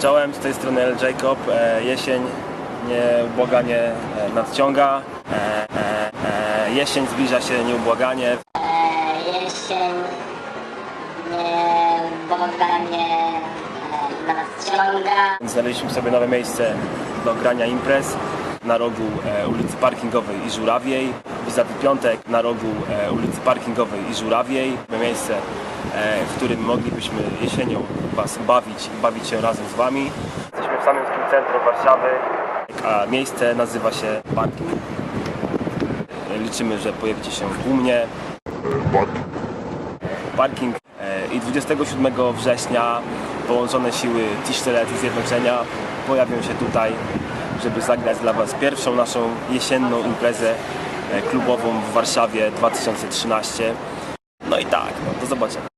Czołem, z tej strony El Jacob. E, jesień nieubłaganie e, nadciąga. E, jesień zbliża się nieubłaganie. jesień nieboganie nadciąga. Znaleźliśmy sobie nowe miejsce do grania imprez na rogu ulicy Parkingowej i Żurawiej. Wizaty Piątek na rogu e, ulicy Parkingowej i Żurawiej. Miejsce, e, w którym moglibyśmy jesienią Was bawić i bawić się razem z Wami. Jesteśmy w samym centrum Warszawy, a miejsce nazywa się Parking. Liczymy, że pojawicie się u mnie. Parking e, i 27 września połączone siły Tisztelet i Zjednoczenia pojawią się tutaj, żeby zagrać dla Was pierwszą naszą jesienną imprezę E, klubową w Warszawie 2013. No i tak, no, do zobaczenia.